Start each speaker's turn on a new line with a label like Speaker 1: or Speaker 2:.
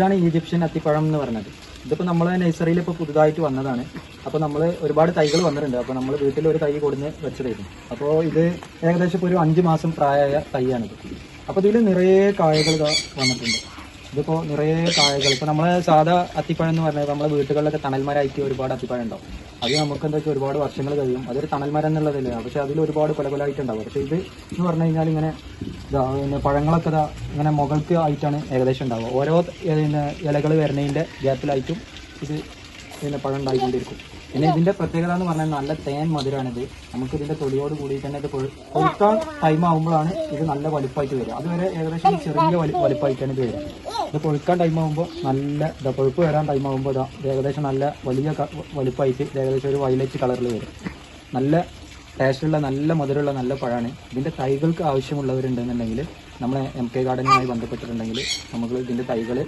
Speaker 1: ഇതാണ് ഈജിപ്ഷ്യൻ അത്തിപ്പഴം എന്ന് പറഞ്ഞത്. ഇതിപ്പോൾ നമ്മൾ നഴ്സറിയിൽ ഇപ്പോൾ പുതുതായിട്ട് വന്നതാണ്. അപ്പോൾ നമ്മൾ ഒരുപാട് തൈകൾ വന്നിട്ടുണ്ട്. അപ്പോൾ നമ്മൾ വീട്ടിൽ ഒരു തൈ കൊടുന്ന് വെച്ചതായിരുന്നു. അപ്പോൾ ഇത് ഏകദേശം ഇപ്പോൾ ഒരു അഞ്ച് മാസം പ്രായമായ തൈയാണിത് അപ്പോൾ ഇതിൽ നിറയെ കായകൾ വന്നിട്ടുണ്ട്. ഇതിപ്പോൾ നിറയെ കായകൾ. ഇപ്പോൾ നമ്മൾ സാധാ അത്തിപ്പഴം എന്ന് പറഞ്ഞാൽ നമ്മളെ വീട്ടുകളിലൊക്കെ തണൽമരമായിട്ട് ഒരുപാട് അത്തിപ്പഴം ഉണ്ടാവും. അത് നമുക്ക് എന്താ വെച്ചാൽ ഒരുപാട് വർഷങ്ങൾ കഴിയും. അതൊരു തണൽമരം എന്നുള്ളതല്ലേ. പക്ഷേ അതിൽ ഒരുപാട് കൊലകൊലായിട്ടുണ്ടാവും പക്ഷേ ഇത് എന്ന് പറഞ്ഞു കഴിഞ്ഞാൽ ഇങ്ങനെ പിന്നെ പഴങ്ങളൊക്കെ ഇതാ ഇങ്ങനെ മുകൾക്ക് ആയിട്ടാണ് ഏകദേശം ഉണ്ടാവുക. ഓരോ പിന്നെ ഇലകൾ വരുന്നതിന്റെ ഗ്യാപ്പിലായിട്ടും ഇത് പിന്നെ പഴം ഉണ്ടായിക്കൊണ്ടിരിക്കും. പിന്നെ ഇതിന്റെ പ്രത്യേകത എന്ന് പറഞ്ഞാൽ നല്ല തേൻ മധുരമാണിത് നമുക്ക് ഇതിന്റെ തൊലിയോട് കൂടി തന്നെ ഇത് കൊടുക്കാൻ ടൈം ആകുമ്പോഴാണ് ഇത് നല്ല വലുപ്പമായിട്ട് വരിക. അതുവരെ ഏകദേശം ചെറിയ വലി വലുപ്പമായിട്ടാണ് ഇത് വരിക. ഇത് കൊഴുക്കാൻ ടൈം ആകുമ്പോൾ നല്ല ഇതാ കൊഴുപ്പ് വരാൻ ടൈം ആകുമ്പോൾ ഇതാ ഏകദേശം നല്ല വലിയ വലുപ്പമായിട്ട് ഏകദേശം ഒരു വയലറ്റ് കളറിൽ വരും. നല്ല ടേസ്റ്റുള്ള നല്ല മധുരമുള്ള നല്ല പഴമാണ്. ഇതിന്റെ തൈകൾക്ക് ആവശ്യമുള്ളവരുണ്ടെന്നുണ്ടെങ്കിൽ നമ്മളെ എം കെ ഗാർഡനുമായി ബന്ധപ്പെട്ടിട്ടുണ്ടെങ്കിൽ നമുക്ക് ഇതിന്റെ തൈകൾ